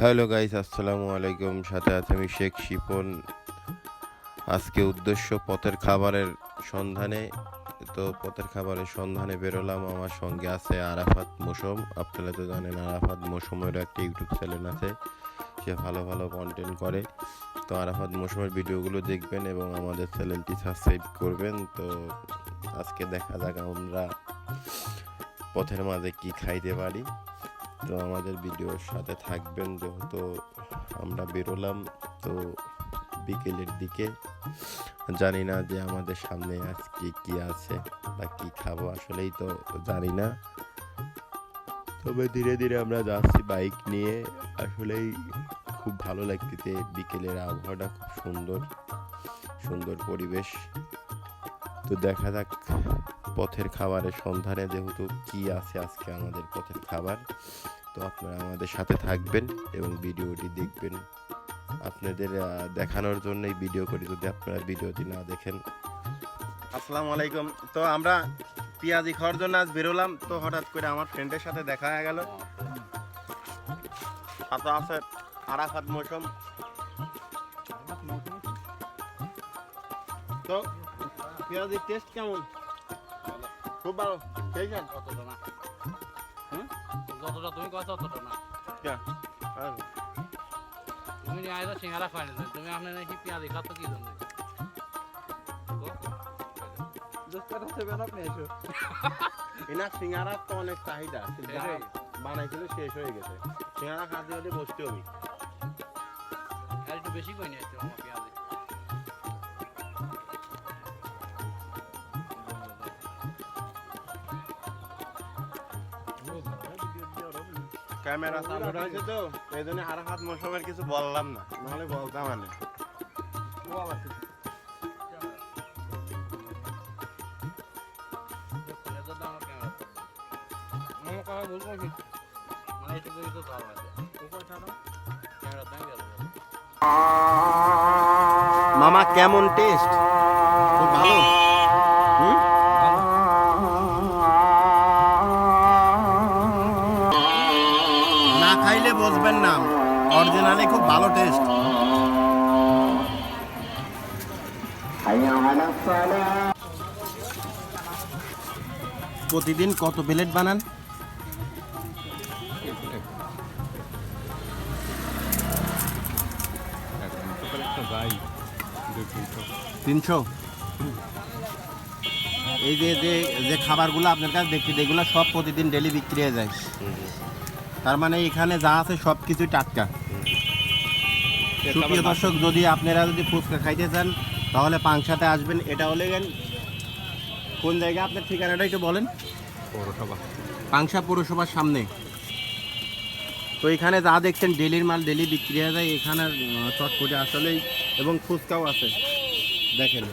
Hello guys, আসসালামু আলাইকুম। সাথে আছে আমি শেখ শিপন। আজকে উদ্দেশ্য পথের খাবারের সন্ধানে। তো পথের খাবারের সন্ধানে বেরোলাম। আমার সঙ্গে আছে আরাফাত মৌসুম। আপনারা তো জানেন আরাফাত মৌসুমের একটা ইউটিউব চ্যানেল আছে। সে ভালো ভালো কন্টেন্ট করে। তো আরাফাত মৌসুমের ভিডিওগুলো দেখবেন এবং আমাদের চ্যানেলটি সাবস্ক্রাইব করবেন। তো আজকে দেখা যাক আমরা পথের মাঝে কি খাইতে পারি। তো আমাদের ভিডিওর সাথে থাকবেন, যেহেতু আমরা বেরোলাম, তো বিকেলের দিকে। জানি না যে আমাদের সামনে আজকে কি আছে বা কি খাব, আসলেই তো জানি না। তবে ধীরে ধীরে আমরা যাচ্ছি বাইক নিয়ে। আসলেই খুব ভালো লাগতেছে, বিকেলের আবহাওয়াটা খুব সুন্দর সুন্দর পরিবেশ। তো দেখা যাক পথের খাবারের সন্ধানে যেহেতু কি আছে আজকে আমাদের পথের খাবার, তো আপনারা আমাদের সাথে থাকবেন এবং ভিডিওটি দেখবেন। আপনাদের দেখানোর জন্যই ভিডিও করি, যদি আপনারা ভিডিওটি না দেখেন। আসসালামু আলাইকুম। তো আমরা পেঁয়াজি খাওয়ার জন্য আজ বেরোলাম। তো হঠাৎ করে আমার ফ্রেন্ডের সাথে দেখা হয়ে গেল। সাথে আছে আরাফাত মৌসুম। তো পেঁয়াজির টেস্ট কেমন? খুব ভালো। খেয়েছেন? অতটা না। হুম? যতটা তুমি কথা ততটা না। তুমি নিয়ে আইলো সিঙ্গারা খাই না তুমি আপনি নাকি পেঁয়াজি খাতো কি জন্য? এনার সিঙ্গারা তো অনেক চাহিদা। হয়ে। বানাইছিল শেষ হয়ে গেছে। সিঙ্গারা খাতে হলে বসতে হবে। আর একটু বেশি করে নিয়ে আসছো ক্যামেরা চালু রয়েছে তো এই জন্য আর হাত মৌসুমের কিছু বললাম না। নাহলে বলতাম গেল মামা কেমন টেস্ট খুব ভালো? খাইলে বুঝবেন না অরিজিনালি খুব ভালো টেস্ট প্রতিদিন কত প্লেট বানান? তিনশো। এই যে যে যে খাবারগুলো আপনার কাছে দেখছি এগুলো সব প্রতিদিন ডেলি বিক্রি হয়ে যায়। তার মানে এখানে যা আছে সব কিছুই টাটকা সুপ্রিয় দর্শক যদি আপনারা যদি ফুচকা খাইতে চান তাহলে পাংশাতে আসবেন এটা হলে গেন কোন জায়গায় আপনার ঠিকানাটা একটু বলেন। পৌরসভা। পাংশা পৌরসভার সামনে। তো এখানে যা দেখছেন ডেলির মাল ডেলি বিক্রি হয়ে যায় এখানে চটপটে আসলেই এবং ফুচকাও আছে। দেখেন।